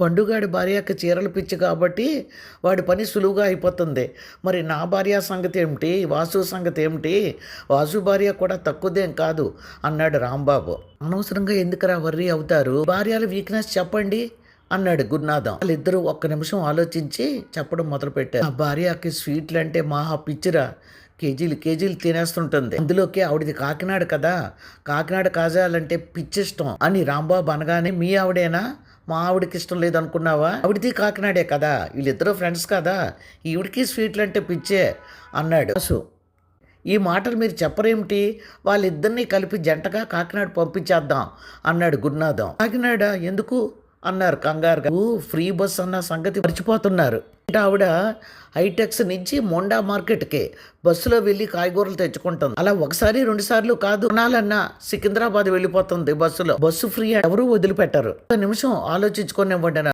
పండుగాడి భార్యకి చీరలు పిచ్చి కాబట్టి వాడి పని సులువుగా అయిపోతుంది. మరి నా భార్య సంగతి ఏమిటి? వాసు సంగతి ఏమిటి? వాసు భార్య కూడా తక్కువదేం కాదు అన్నాడు రాంబాబు. అనవసరంగా ఎందుకురా వర్రీ అవుతారు? భార్యల వీక్నెస్ చెప్పండి అన్నాడు గురునాథం. వాళ్ళిద్దరూ ఒక్క నిమిషం ఆలోచించి చెప్పడం మొదలుపెట్టారు. ఆ భార్యకి స్వీట్లు అంటే మహా పిచ్చిరా. కేజీలు కేజీలు తినేస్తుంటుంది. అందులోకి ఆవిడది కాకినాడ కదా. కాకినాడ కాజాలంటే పిచ్చిష్టం అని రాంబాబు అనగానే మీ ఆవిడేనా? మా ఆవిడకి ఇష్టం లేదనుకున్నావా? ఆవిడది కాకినాడే కదా? వీళ్ళిద్దరూ ఫ్రెండ్స్ కదా? ఈవిడికి స్వీట్లు అంటే పిచ్చే అన్నాడు. అసు ఈ మాటలు మీరు చెప్పరేమిటి? వాళ్ళిద్దరినీ కలిపి జంటగా కాకినాడ పంపించేద్దాం అన్నాడు గురునాథం. కాకినాడ ఎందుకు? అన్నారు కంగారుగా. ఫ్రీ బస్ అన్న సంగతి మర్చిపోతున్నారు. ఆవిడ హైటెక్స్ నుంచి మొండా మార్కెట్కి బస్సులో వెళ్ళి కాయగూరలు తెచ్చుకుంటుంది. అలా ఒకసారి రెండు సార్లు కాదు కొనాలన్నా సికింద్రాబాద్ వెళ్ళిపోతుంది బస్సులో. బస్సు ఫ్రీ ఎవరు వదిలిపెట్టారు. ఒక నిమిషం ఆలోచించుకొని ఇవ్వండి